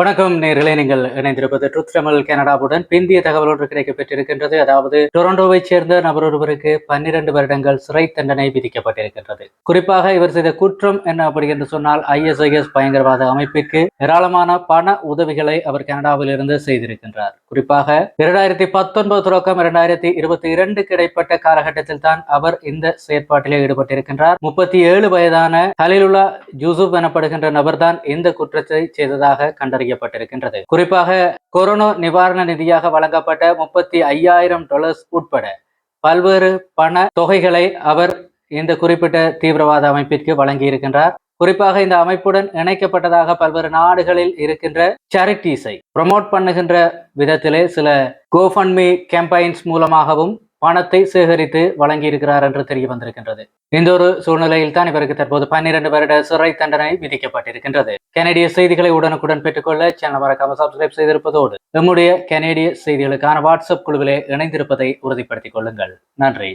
வணக்கம் நேர்களை நீங்கள் இணைந்திருப்பது ட்ருத் தமிழ் கனடாவுடன் பிந்திய தகவல் ஒன்று கிடைக்கப்பெற்றிருக்கின்றது. அதாவது டொரண்டோவைச் சேர்ந்த நபர் ஒருவருக்கு பன்னிரண்டு வருடங்கள் சிறை தண்டனை விதிக்கப்பட்டிருக்கின்றது. குறிப்பாக இவர் செய்த குற்றம் என்ன அப்படி என்று சொன்னால் ஐஎஸ்ஐஎஸ் பயங்கரவாத அமைப்பிற்கு ஏராளமான பண உதவிகளை அவர் கனடாவில் இருந்து செய்திருக்கின்றார். குறிப்பாக இரண்டாயிரத்தி பத்தொன்பது தொடக்கம் இரண்டாயிரத்தி இருபத்தி இரண்டுக்கு இடைப்பட்ட காலகட்டத்தில் தான் அவர் இந்த செயற்பாட்டிலே ஈடுபட்டிருக்கின்றார். முப்பத்தி ஏழு வயதான ஹலிலுல்லா ஜூசுப் எனப்படுகின்ற நபர்தான் இந்த குற்றத்தை செய்ததாக அறியப்பட்டிருக்கின்றது. குறிப்பாக கொரோனா நிவாரண நிதியாக வழங்கப்பட்ட முப்பத்தி ஐயாயிரம் டாலர்ஸ் உட்பட பல்வேறு பண தொகைகளை அவர் இந்த குறிப்பிட்ட தீவிரவாத அமைப்பிற்கு வழங்கியிருக்கின்றார். குறிப்பாக இந்த அமைப்புடன் இணைக்கப்பட்டதாக பல்வேறு நாடுகளில் இருக்கின்ற சேரிட்டிஸை ப்ரொமோட் பண்ணுகின்ற விதத்திலே சில கோஃபன்மி கேம்பெயின்ஸ் மூலமாகவும் பணத்தை சேகரித்து வழங்கியிருக்கிறார் என்று தெரிய வந்திருக்கின்றது. இந்த ஒரு சூழ்நிலையில் தான் இவருக்கு தற்போது பன்னிரண்டு வருட சிறை தண்டனை விதிக்கப்பட்டிருக்கின்றது. கனடிய செய்திகளை உடனுக்குடன் பெற்றுக்கொள்ள சேனல் மறக்காம சப்ஸ்கிரைப் செய்திருப்பதோடு நம்முடைய கனேடிய செய்திகளுக்கான வாட்ஸ்அப் குழுவிலே இணைந்திருப்பதை உறுதிப்படுத்திக் கொள்ளுங்கள். நன்றி.